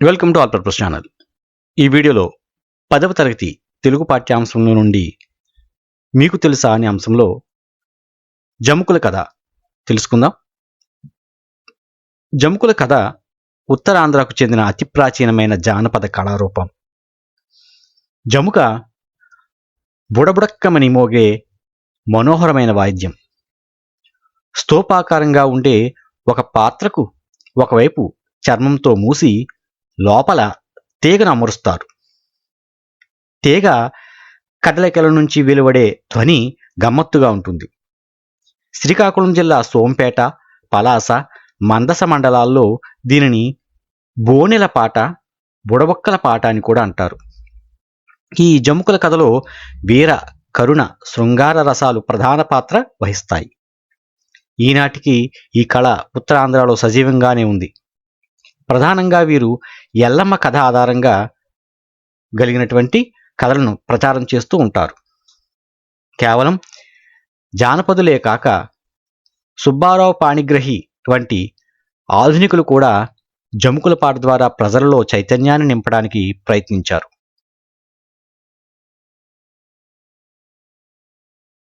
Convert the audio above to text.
Welcome to all purpose channel ఈ వీడియోలో పదవ తరగతి తెలుగు పాఠ్యాంశంలో నుండి మీకు తెలుసా అనే అంశంలో జముకుల కథ తెలుసుకుందాం. జముకుల కథ ఉత్తరాంధ్రకు చెందిన అతి ప్రాచీనమైన జానపద కళారూపం. జముక బుడబుడక్కమని మోగే మనోహరమైన వాయిద్యం. స్తూపాకారంగా ఉండే ఒక పాత్రకు ఒకవైపు చర్మంతో మూసి లోపల తీగను అమరుస్తారు. తీగ కడలకెల నుంచి వెలువడే ధ్వని గమ్మత్తుగా ఉంటుంది. శ్రీకాకుళం జిల్లా సోంపేట పలాస మందస మండలాల్లో దీనిని బోనెల పాట బుడబొక్కల పాట అని కూడా అంటారు. ఈ జముకుల కథలో వీర కరుణ శృంగార రసాలు ప్రధాన పాత్ర వహిస్తాయి. ఈనాటికి ఈ కళ ఉత్తరాంధ్రలో సజీవంగానే ఉంది. ప్రధానంగా వీరు ఎల్లమ్మ కథ ఆధారంగా కలిగినటువంటి కథలను ప్రచారం చేస్తూ ఉంటారు. కేవలం జానపదులే కాక సుబ్బారావు పాణిగ్రహి వంటి ఆధునికులు కూడా జముకుల పాట ద్వారా ప్రజలలో చైతన్యాన్ని నింపడానికి ప్రయత్నించారు.